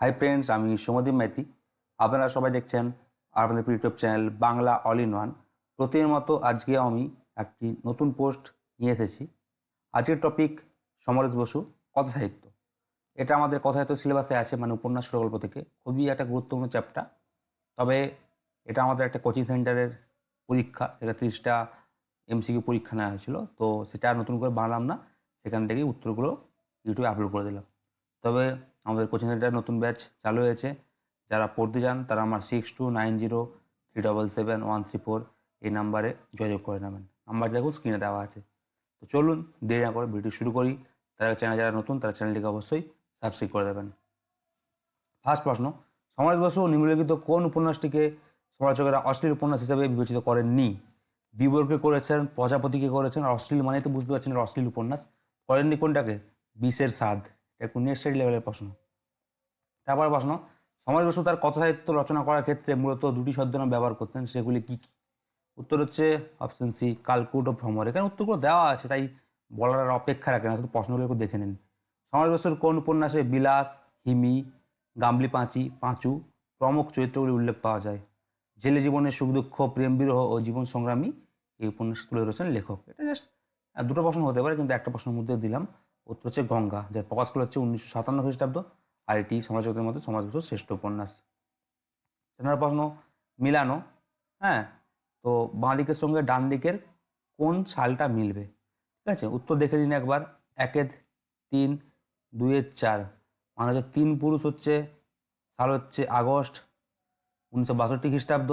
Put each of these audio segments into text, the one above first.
Hi friends আমি সৌমদীপ মাইতি। আপনারা সবাই দেখছেন আপনাদের YouTube channel Bangla all in one প্রতিদিনের মতো আজকে আমি একটি নতুন পোস্ট নিয়ে এসেছি। আজকের টপিক সমরেশ বসু, কথা সাহিত্য। এটা আমাদের কথা সাহিত্য সিলেবাসে আছে মানে উপন্যাস প্রকল্প থেকে। খুবই একটা গুরুত্বপূর্ণ চ্যাপ্টার তবে এটা আমাদের একটা কোচিং সেন্টারের পরীক্ষা, যেটা তিরিশটা এমসিকিউ পরীক্ষা নেওয়া হয়েছিল। তো সেটা নতুন করে বানালাম না। সেখান থেকেই উত্তরগুলো ইউটিউবে আপলোড করে দিলাম। তবে আমাদের কোচিং সেন্টার নতুন ব্যাচ চালু হয়েছে। যারা পড়তে চান, তারা আমার six two nine zero three double seven one three four এই নাম্বারে যোগাযোগ করে নেবেন। নাম্বার দেখুন স্ক্রিনে দেওয়া আছে। তো চলুন, দেরি না করে ভিডিও শুরু করি। তারা চ্যানেল যারা নতুন, তারা চ্যানেলটিকে অবশ্যই সাবস্ক্রাইব করে দেবেন। ফার্স্ট প্রশ্ন সমাজ বসু নিম্নলিখিত কোন উপন্যাসটিকে সমালোচকেরা অশ্লীল উপন্যাস হিসেবে বিবেচিত করেননি? বিবরকে করেছেন প্রজাপতিকে করেছেন অশ্লীল মানে তো বুঝতে পারছেন অশ্লীল উপন্যাস। করেননি কোনটাকে? বিষের স্বাদ। এটা কোন নেক্সট লেভেলের প্রশ্ন। তারপর প্রশ্ন, সমাজ বসু তার কথা সাহিত্য রচনা করার ক্ষেত্রে মূলত দুটি ছদ্মনাম ব্যবহার করতেন, সেগুলি কি কী? উত্তর হচ্ছে অপশন সি কালকুট ও ভ্রমর। এখানে উত্তরগুলো দেওয়া আছে, তাই বলার অপেক্ষা রাখে না, শুধু প্রশ্নগুলো একটু দেখে নিন। সমাজ বসুর কোন উপন্যাসে বিলাস, হিমি গামলি পাঁচি, পাঁচু প্রমুখ চরিত্রগুলি উল্লেখ পাওয়া যায়? জেলে জীবনের সুখ দুঃখ, প্রেম বিরহ ও জীবন সংগ্রামী এই উপন্যাস তুলে ধরেছেন লেখক। এটা জাস্ট দুটো প্রশ্ন হতে পারে, কিন্তু একটা প্রশ্নের মধ্যে দিলাম। উত্তর হচ্ছে গঙ্গা, যার প্রকাশ করা হচ্ছে উনিশশো সাতান্ন খ্রিস্টাব্দ, আর এটি সমাজকদের মধ্যে সমাজ বসুর শ্রেষ্ঠ উপন্যাস। তেনার প্রশ্ন, মিলানো হ্যাঁ? তো বাঁ দিকের সঙ্গে ডান দিকের কোন সালটা মিলবে? ঠিক আছে, উত্তর দেখে নিন একবার। একের তিন, দুইয়ের চার। মানে হচ্ছে তিন পুরুষ হচ্ছে, সাল হচ্ছে আগস্ট, উনিশশো বাষট্টি খ্রিস্টাব্দ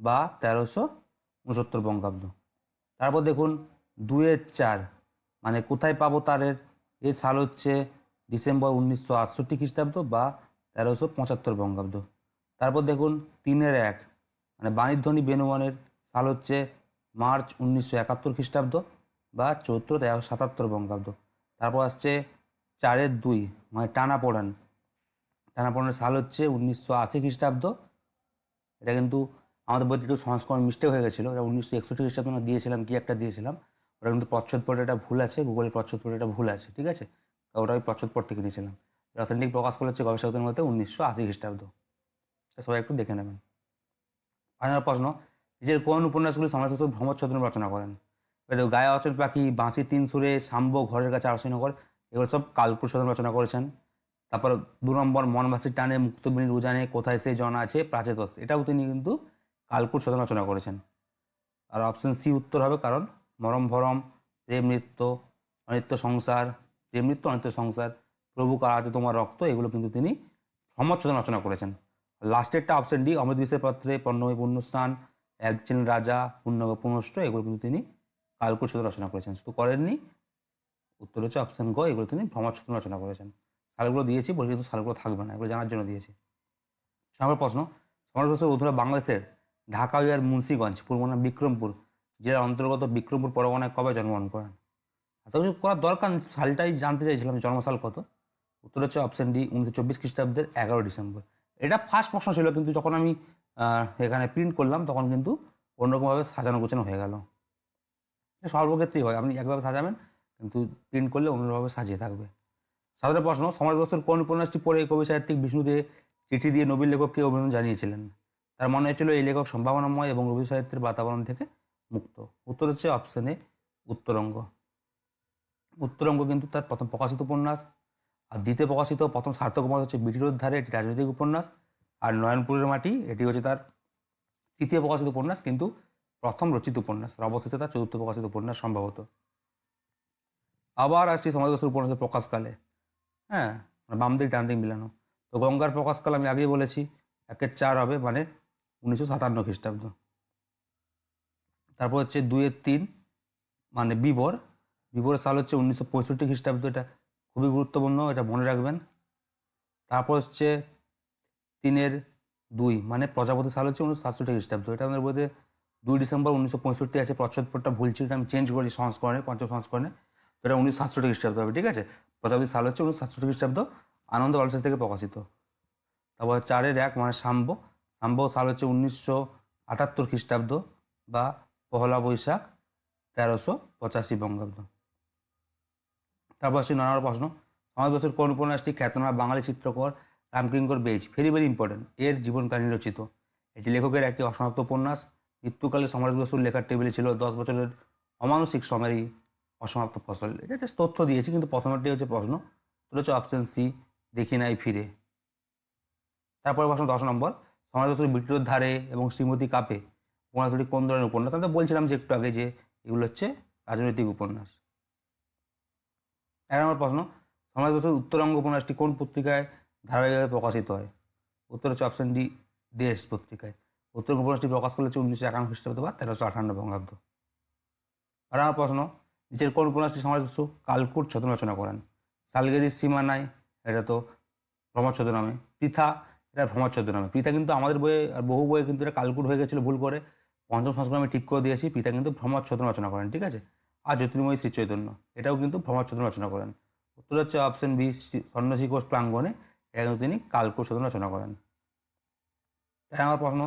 বা তেরোশো উনসত্তর বঙ্গাব্দ। তারপর দেখুন দুয়ের চার। মানে কোথায় পাবো তারের? এর সাল হচ্ছে ডিসেম্বর উনিশশো আটষট্টি খ্রিস্টাব্দ বা তেরোশো পঁচাত্তর বঙ্গাব্দ। তারপর দেখুন তিনের এক মানে বাণিধ্বনি বেনুয়ানের সাল হচ্ছে মার্চ উনিশশো একাত্তর খ্রিস্টাব্দ বা চৈত্র তেরোশো সাতাত্তর বঙ্গাব্দ। তারপর আসছে চারের দুই মানে টানা পড়ান টানা পড়ানের সাল হচ্ছে উনিশশো আশি খ্রিস্টাব্দ। এটা কিন্তু আমাদের বইতে একটু সংস্করণ মিস্টেক হয়ে গেছিল। এটা উনিশশো একষট্টি খ্রিস্টাব্দ দিয়েছিলাম, কি একটা দিয়েছিলাম? ওটা কিন্তু প্রচ্ছদ এটা ভুল আছে গুগলের প্রচ্ছদ এটা ভুল আছে, ঠিক আছে? ওটা আমি প্রচ্ছদ পড় থেকে নিয়েছিলাম। অথেন্টিক প্রকাশ করা হচ্ছে গবেষকদের মধ্যে উনিশশো আশি খ্রিস্টাব্দ। সবাই একটু দেখে নেবেন। ফাইনাল প্রশ্ন, নিজের কোন উপন্যাসগুলি সমাজ ভ্রমর ছদ্ম রচনা করেন? এবার গায়ে অচল পাখি, বাঁশি তিন সুরে, শাম্ব ঘরের কাছে আলোচনা এগুলো সব কালকুর ছদ্ম রচনা করেছেন। তারপর দু নম্বর, মনবাসীর টানে মুক্তবিনীর উজানে কোথায় সে জন আছে প্রাচেতস এটাও তিনি কিন্তু কালকুর ছদ্ম রচনা করেছেন। আর অপশন সি উত্তর হবে কারণ মরম ভরম, প্রেম নৃত্য, অনিত্য সংসার, প্রেম নৃত্য, অনিত্য সংসার, প্রভু কারাতে তোমার রক্ত, এগুলো কিন্তু তিনি ভ্রমচ্ছদন রচনা করেছেন। লাস্টেরটা অপশন ডি, অমৃত বিশ্বের পাত্রে পণ্যময় পুণ্যস্নান, এক ছিলেন রাজা পূর্ণ পুনষ্ট এগুলো কিন্তু তিনি কালকুশোদ রচনা করেছেন। শুধু করেননি, উত্তর হচ্ছে অপশন গ, এগুলো তিনি ভ্রমচ্ছদন রচনা করেছেন। সালগুলো দিয়েছি, বলি কিন্তু সালগুলো থাকবে না, এগুলো জানার জন্য দিয়েছি। আমার প্রশ্ন সমাজ বছর অধুরা বাংলাদেশের ঢাকা আর মুন্সিগঞ্জ, পূর্ব নাম বিক্রমপুর জেলার অন্তর্গত বিক্রমপুর পরগনায় কবে জন্মগ্রহণ করেন? এত কিছু করার দরকার সালটাই জানতে চাইছিলাম, জন্মসাল কত? উত্তর হচ্ছে অপশন ডি উনিশশো চব্বিশ খ্রিস্টাব্দের এগারো ডিসেম্বর। এটা ফার্স্ট প্রশ্ন ছিল, কিন্তু যখন আমি এখানে প্রিন্ট করলাম, তখন কিন্তু অন্যরকমভাবে সাজানো গোছানো হয়ে গেল। সর্বক্ষেত্রেই হয়, আপনি একভাবে সাজাবেন, কিন্তু প্রিন্ট করলে অন্যভাবে সাজিয়ে থাকবে। সাধারণ প্রশ্ন, সমাজ বস্তুর কোন উপন্যাসটি পড়ে কবি সাহিত্যিক বিষ্ণুদে চিঠি দিয়ে নবীন লেখককে অভিনন্দন জানিয়েছিলেন? তার মনে হয়েছিল, এই লেখক সম্ভাবনাময় এবং রবি সাহিত্যের বাতাবরণ থেকে মুক্ত। উত্তর হচ্ছে অপশনে উত্তরঙ্গ। উত্তরঙ্গ কিন্তু তার প্রথম প্রকাশিত উপন্যাস, আর দ্বিতীয় প্রকাশিত, প্রথম সার্থক উপন্যাস হচ্ছে বিটির উদ্ধারে, এটি রাজনৈতিক উপন্যাস, আর নয়নপুরের মাটি, এটি হচ্ছে তার তৃতীয় প্রকাশিত উপন্যাস, কিন্তু প্রথম রচিত উপন্যাস, আর অবশেষে তার চতুর্থ প্রকাশিত উপন্যাস সম্ভবত। আবার আসছি সমাজ বস্তুর উপন্যাসের প্রকাশকালে। হ্যাঁ মানে বাম দিক, ডান দিক মিলানো। তো গঙ্গার প্রকাশকাল আমি আগেই বলেছি, একের চার হবে মানে উনিশশো সাতান্ন খ্রিস্টাব্দ। তারপর হচ্ছে দুইয়ের তিন মানে বিবর বিবরের সাল হচ্ছে উনিশশো পঁয়ষট্টি খ্রিস্টাব্দ, এটা খুবই গুরুত্বপূর্ণ, এটা মনে রাখবেন। তারপর হচ্ছে তিনের দুই মানে প্রজাপতি সাল হচ্ছে উনিশশো সাতষট্টি খ্রিস্টাব্দ। এটা আমাদের বইতে দুই ডিসেম্বর উনিশশো পঁয়ষট্টি আছে, প্রচ্ছদপটটা ভুল ছিল আমি চেঞ্জ করেছি সংস্করণে, পঞ্চম সংস্করণে। তো এটা উনিশশো সাতষট্টি খ্রিস্টাব্দ হবে, ঠিক আছে? প্রজাপতি সাল হচ্ছে উনিশশো সাতষট্টি খ্রিস্টাব্দ, আনন্দ বালসেস থেকে প্রকাশিত। তারপর চারের এক মানে সাম্ব সাম্ব সাল হচ্ছে উনিশশো আটাত্তর খ্রিস্টাব্দ বা পহলা বৈশাখ, তেরোশো পঁচাশি বঙ্গাব্দ। তারপর আসছি নানা প্রশ্ন সমাজ বছর কোন উপন্যাসটি খ্যাতনামা বাঙালি চিত্রকর Ramkinkar Baij very very important এর জীবন কাহিনী রচিত। এটি লেখকের একটি অসমাপ্ত উপন্যাস। মৃত্যুকালে সমাজ বসুর লেখার টেবিলে ছিল দশ বছরের অমানসিক সময়েরই অসমাপ্ত ফসল। এটা জাস্ট তথ্য দিয়েছি, কিন্তু প্রথমটি হচ্ছে প্রশ্ন তোর হচ্ছে অপশন সি, দেখি নাই ফিরে। তারপরে প্রশ্ন দশ নম্বর সমাজ বসুর বিটুর ধারে এবং শ্রীমতী কাপে উপন্যাসটি কোন ধরনের উপন্যাস। আমি তো বলছিলাম যে একটু আগে যে এগুলো হচ্ছে রাজনৈতিক উপন্যাস। এক নম্বর প্রশ্ন, সমাজ বসুর উত্তরঙ্গ উপন্যাসটি কোন পত্রিকায় ধারাবাহিকভাবে প্রকাশিত হয়? উত্তর হচ্ছে অপশন ডি দেশ পত্রিকায়। উত্তরঙ্গ উপন্যাসটি প্রকাশ করেছে উনিশশো একান্ন খ্রিস্টাব্দ বা তেরোশো আঠান্ন বঙ্গাব্দ। আর আমার প্রশ্ন, নিচের কোন উপন্যাসটি সমাজ বসু কালকুট ছদন রচনা করেন? সালগেরির সীমানায় এটা তো ভ্রমর ছদ্মনামে পৃথা এটা ভ্রমর ছদ্মনামে। পিতা কিন্তু আমাদের বইয়ে আর বহু বইয়ে কিন্তু এটা কালকুট হয়ে গেছিল ভুল করে। পঞ্চম সংস্করণ আমি ঠিক করে দিয়েছি, পিতা কিন্তু ভ্রমর ছদ্ম রচনা করেন, ঠিক আছে? আর জ্যোতির্ময়ী শ্রী চৈতন্য, এটাও কিন্তু ভ্রমর ছদ্ম রচনা করেন। উত্তর হচ্ছে অপশন বি স্বর্ণশী কোষ প্রাঙ্গণে এটা কিন্তু তিনি কালকুট ছদ্ম রচনা করেন। তাই আমার প্রশ্ন,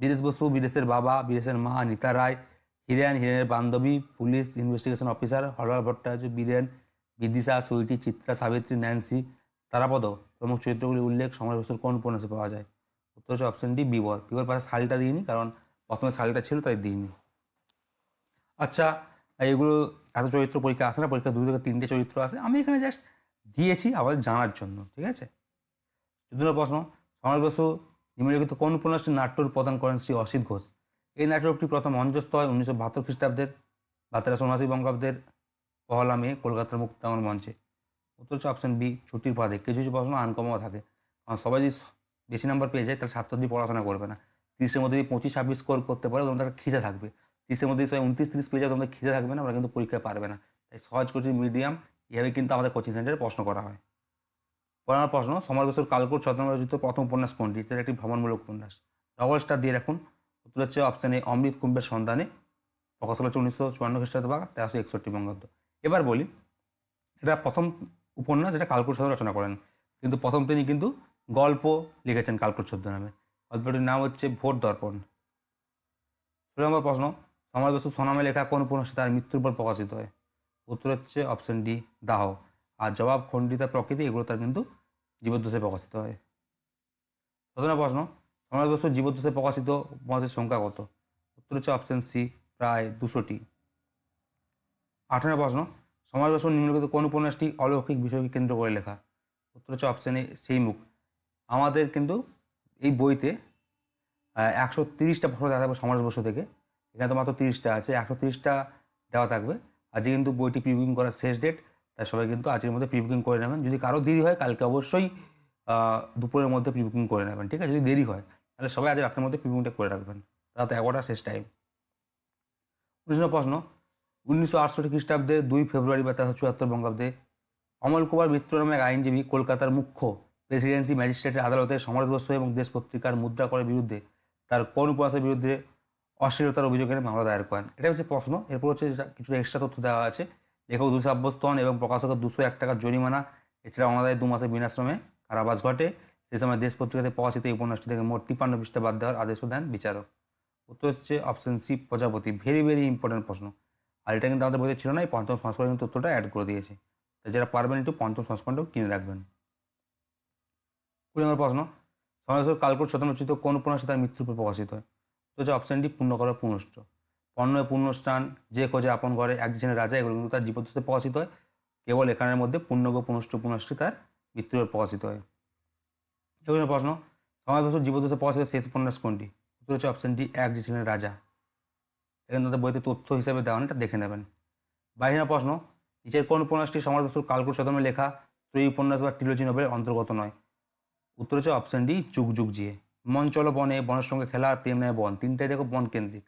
বিদেশ বসু, বিদেশের বাবা, বিদেশের মা, নিতা রায়, হিরেন, হিরেনের বান্ধবী, police investigation officer Haralal Bhattacharya, Biren, Bidisha, Sweety, Chitra, Savitri, Nancy, Tarapada প্রমুখ চরিত্রগুলি উল্লেখ সমাজ বসুর কোন উপন্যাসে পাওয়া যায়? উত্তর হচ্ছে অপশন ডি বিবর বিবর পাশে শাড়িটা দিইনি, কারণ প্রথমে শালটা ছিল, তাই দিইনি। আচ্ছা এগুলো এত চরিত্র পরীক্ষা আসে না, পরীক্ষা দু থেকে তিনটে চরিত্র আসে। আমি এখানে জাস্ট দিয়েছি আমাদের জানার জন্য, ঠিক আছে? চতুর্থ প্রশ্ন সমাজ বসু নিম্নলিখিত কোন উপন্যাসটি নাট্যর প্রদান করেন শ্রী অসিত ঘোষ? এই নাটকটি প্রথম মঞ্চস্থ হয় উনিশশো বাহাত্তর খ্রিস্টাব্দের বা তেরোশো উনআশি বঙ্গাব্দের পহলা মে, কলকাতার মুক্তাঙ্গন মঞ্চে। উত্তর হচ্ছে অপশন বি ছুটির পাদে কিছু কিছু প্রশ্ন আনকমও থাকে। কারণ সবাই যদি বেশি নাম্বার পেয়ে যায়, তাহলে ছাত্র দিয়ে পড়াশোনা করবে না। তিরিশের মধ্যে যদি পঁচিশ, ছাব্বিশ স্কোর করতে পারে, তোমাদের খিদে থাকবে। তিরিশের মধ্যে সবাই উনত্রিশ, তিরিশ পেয়ে যায়, তোমাদের খিদে থাকবে না ওরা কিন্তু পরীক্ষায় পারবে না। তাই সহজ কোচিং মিডিয়াম এভাবে কিন্তু আমাদের কোচিং সেন্টারে প্রশ্ন করা হয়। পড়ানোর প্রশ্ন সমাজ বছর কালকুট ছদ্ম রচিত প্রথম উপন্যাস কোনটি? এটা একটি ভ্রমণমূলক উপন্যাস। ডবল স্টার দিয়ে রাখুন। উত্তর হচ্ছে অপশন অমৃত কুম্ভের সন্ধানে। প্রকাশ হচ্ছে উনিশশো চুয়ান্ন খ্রিস্টাব্দ বা তেরোশো একষট্টি বঙ্গাব্দ। এবার বলি, এটা প্রথম উপন্যাস এটা কালকুট ছদ্ম রচনা করেন। কিন্তু প্রথম তিনি কিন্তু গল্প লিখেছেন কালকুট ছদ্ম নামে। গল্পটির নাম হচ্ছে ভোট দর্পণ। ষোলো নম্বর প্রশ্ন, সমাজ বসু সোনামে লেখা কোন উপন্যাসে তার মৃত্যুর পর প্রকাশিত হয়? উত্তর হচ্ছে অপশন ডি দাহ। আর জবাব খণ্ডিতা প্রকৃতি, এগুলো তার কিন্তু জীবদ্দশে প্রকাশিত হয়। সতেরো প্রশ্ন, সমাজ বসুর জীবদ্দশে প্রকাশিত উপন্যাসের সংখ্যা কত? উত্তর হচ্ছে অপশন সি প্রায় দুশোটি। আঠারো প্রশ্ন সমাজ বসুর নিম্নলিখিত কোন উপন্যাসটি অলৌকিক বিষয়কে কেন্দ্র করে লেখা? উত্তর হচ্ছে অপশানে সেই মুখ। আমাদের কিন্তু এই বইতে একশো তিরিশটা প্রশ্ন দেওয়া থাকবে সমাজ বসু থেকে। এখানে তো মাত্র তিরিশটা আছে, একশো তিরিশটা দেওয়া থাকবে। আজকে কিন্তু বইটি প্রি বুকিং করার শেষ ডেট তাই সবাই কিন্তু আজকের মধ্যে প্রি বুকিং করে নেবেন। যদি কারও দেরি হয়, কালকে অবশ্যই দুপুরের মধ্যে প্রি বুকিং করে নেবেন, ঠিক আছে? যদি দেরি হয়, তাহলে সবাই আজ রাতের মধ্যে প্রি বুকিংটা করে রাখবেন। রাত এগারোটা শেষ টাইম উনিশ প্রশ্ন। উনিশশো আটষট্টি খ্রিস্টাব্দে দুই ফেব্রুয়ারি বা তেরোশো চুয়াত্তর বঙ্গাব্দে অমল কুমার মিত্র নামে আইনজীবী কলকাতার মুখ্য প্রেসিডেন্সি ম্যাজিস্ট্রেটের আদালতে সমাজ বস্ত্র এবং দেশ পত্রিকার মুদ্রা করার বিরুদ্ধে তার কোন উপন্যাসের বিরুদ্ধে অশ্লীলতার অভিযোগের মামলা দায়ের করেন। এটা হচ্ছে প্রশ্ন। এরপর হচ্ছে কিছু এক্সট্রা তথ্য দেওয়া আছে। লেখক দুশো সাব্যস্ত হন এবং প্রকাশকের দুশো এক টাকার জরিমানা, এছাড়া অনাদায় দু মাসের বিনাশ্রমে কারাবাস ঘটে। সে সময় দেশ পত্রিকাতে প্রকাশিত এই উপন্যাসটি থেকে মোট তিপ্পান্ন পৃষ্ঠা বাদ দেওয়ার আদেশও দেন বিচারক। উত্তর হচ্ছে অপশন সি প্রজাপতি। ভেরি ভেরি ইম্পর্টেন্ট প্রশ্ন। আর এটা কিন্তু আমাদের বইতে ছিল না, এই পঞ্চম সংস্করণ কিন্তু তথ্যটা অ্যাড করে দিয়েছে। তাই যারা পারবেন একটু পঞ্চম সংস্করণটাও কিনে রাখবেন। কুড়ি নম্বর প্রশ্ন সমাজের কালকুট শতনচিত কোন উপন্যাসে তার মৃত্যুর পর প্রকাশিত হয়? তো হচ্ছে অপশানটি পূর্ণ করার পুনষ্ট পণ্য, পুণ্যস্থান, যে খোঁজে আপন ঘরে, এক জনের রাজা, এগুলো কিন্তু তার জীবদ্দশে প্রকাশিত হয়। কেবল এখানের মধ্যে পূর্ণগ পুনষ্ট পুনষ্টি তার মৃত্যুর পর প্রকাশিত হয়। এগুলো প্রশ্ন সমাজ বছর জীবদ্দশে প্রকাশিত শেষ উপন্যাস কোনটি? উত্তর হচ্ছে অপশানটি এক যে ছিলেন রাজা। এখানে তাদের বইতে তথ্য হিসেবে দেওয়া এটা দেখে নেবেন। বাইরে প্রশ্ন, নিচের কোন উপন্যাসটি সমাজ বছর কালকুট শতমে লেখা ত্রয়ী উপন্যাস বা টিলোজি নোবেলের অন্তর্গত নয়? উত্তর হচ্ছে অপশন ডি যুগ যুগ জিয়ে। মন চলো বনে, বনের সঙ্গে খেলা আর প্রেম নেয় বন, তিনটাই দেখো বন কেন্দ্রিক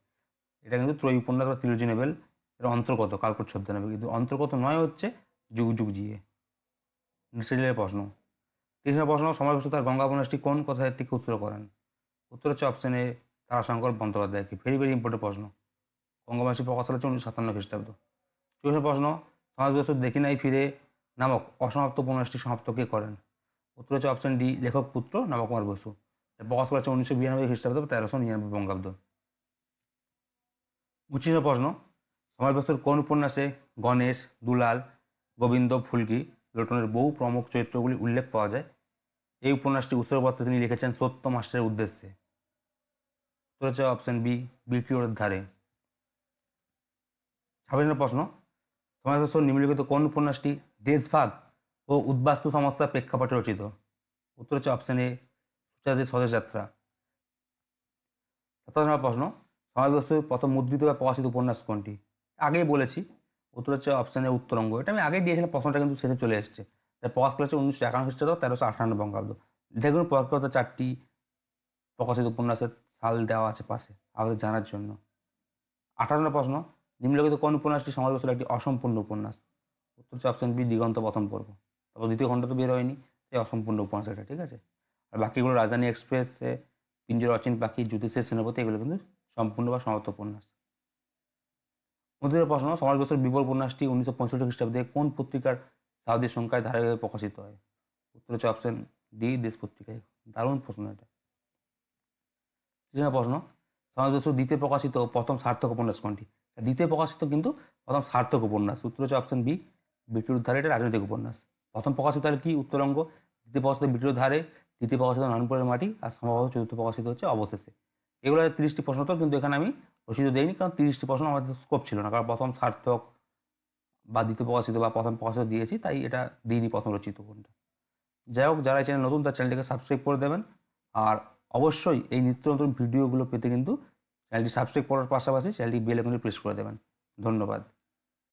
এটা কিন্তু ত্রয়ী উপন্যাস বা ত্রিলোজি নোবেল এর অন্তর্গত, কালকুট ছদ্ম নেবে, কিন্তু অন্তর্গত নয় হচ্ছে যুগ যুগ জিয়ে। নিশ্চয় প্রশ্ন। তিরিশ প্রশ্ন সমাজ তার গঙ্গা উপন্যাসটি কোন কথা থেকে উত্তর করেন? উত্তর হচ্ছে অপশনে তারাশঙ্কর বন্দ্যোপাধ্যায়কে। ভেরি ভেরি ইম্পর্টেন্ট প্রশ্ন। গঙ্গাবাসী প্রকাশ হচ্ছে উনিশশো সাতান্ন খ্রিস্টাব্দ। চৌষট্টি প্রশ্ন, সমাজ বছর দেখি নাই ফিরে নামক অসমাপ্ত উপন্যাসটি সমাপ্ত কে করেন? উত্তর হচ্ছে অপশন ডি লেখক পুত্র নবকুমার বসু। প্রকাশ করেছে উনিশশো বিরানব্বই খ্রিস্টাব্দ, তেরোশো নিরানব্বই বঙ্গাব্দ। পঁচিশ প্রশ্ন, সমাজ বস্তুর কোন উপন্যাসে গণেশ, দুলাল, গোবিন্দ, ফুলকি লোটনের বহু প্রমুখ চরিত্রগুলি উল্লেখ পাওয়া যায়? এই উপন্যাসটি উৎসর্গপত্রে তিনি লিখেছেন সত্য মাস্টারের উদ্দেশ্যে। উত্তর হচ্ছে অপশন বি রোডের ধারে। ছাব্বিশ প্রশ্ন। সমাজ বসুর নিম্নলিখিত কোন উপন্যাসটি দেশভাগ ও উদ্বাস্তু সমস্যার প্রেক্ষাপটে রচিত? উত্তর হচ্ছে অপশন এ সুচাদের স্বদেশ যাত্রা। সাতাশ নম্বর প্রশ্ন সমাজ প্রথম মুদ্রিত বা প্রকাশিত উপন্যাস কোনটি? আগেই বলেছি, উত্তর হচ্ছে অপশানে উত্তরঙ্গ। এটা আমি আগেই দিয়েছিলাম, প্রশ্নটা কিন্তু শেষে চলে এসছে। প্রকাশ করেছে উনিশশো একান্ন খ্রিস্টাব্দ, তেরোশো আঠান্ন বঙ্গাব্দ। দেখুন প্রকাশিত চারটি প্রকাশিত উপন্যাসের সাল দেওয়া আছে পাশে, আমাদের জানার জন্য। নম্বর প্রশ্ন নিম্নলিখিত কোন উপন্যাসটি সমাজ বস্তুর একটি অসম্পূর্ণ উপন্যাস? উত্তর হচ্ছে অপশন বি দিগন্ত প্রথম পর্ব। তারপর দ্বিতীয় খণ্ড তো বের হয়নি এই অসম্পূর্ণ উপন্যাস এটা, ঠিক আছে? আর বাকিগুলো রাজধানী এক্সপ্রেসে পিঞ্জর, অচিন পাখি, জ্যোতিষের সেনাপতি, এগুলো কিন্তু সম্পূর্ণ বা সমাপ্ত উপন্যাস। মধ্যে প্রশ্ন, সমাজ বছর বিবর উপন্যাসটি উনিশশো পঁয়ষট্টি খ্রিস্টাব্দে কোন পত্রিকার সাউদি সংখ্যায় ধারাবাহিকভাবে প্রকাশিত হয়? উত্তর হচ্ছে অপশন ডি দেশ পত্রিকায়। দারুণ প্রশ্ন এটা। প্রশ্ন, সমাজ বছর দ্বিতীয় প্রকাশিত প্রথম সার্থক উপন্যাস কোনটি? দ্বিতীয় প্রকাশিত কিন্তু প্রথম সার্থক উপন্যাস, উত্তর হচ্ছে অপশন বি বিটুর ধারে এটা রাজনৈতিক উপন্যাস। প্রথম প্রকাশিত হলে কি উত্তরঙ্গ? দ্বিতীয় প্রকাশিত বিটুর ধারে তৃতীয় প্রকাশিত নানপুরের মাটি, আর সম্ভবত চতুর্থ প্রকাশিত হচ্ছে অবশেষে। এগুলো তিরিশটি প্রশ্ন তো কিন্তু এখানে আমি রসিদ দেইনি, কারণ তিরিশটি প্রশ্ন আমাদের স্কোপ ছিল না, কারণ প্রথম সার্থক বা দ্বিতীয় প্রকাশিত বা প্রথম প্রকাশিত দিয়েছি, তাই এটা দিইনি প্রথম রচিত কোনটা যাই হোক, যারা চ্যানেল নতুন, তার চ্যানেলটিকে সাবস্ক্রাইব করে দেবেন। আর অবশ্যই এই নিত্য নতুন ভিডিওগুলো পেতে কিন্তু চ্যানেলটি সাবস্ক্রাইব করার পাশাপাশি চ্যানেলটি বেল প্রেস করে দেবেন। ধন্যবাদ।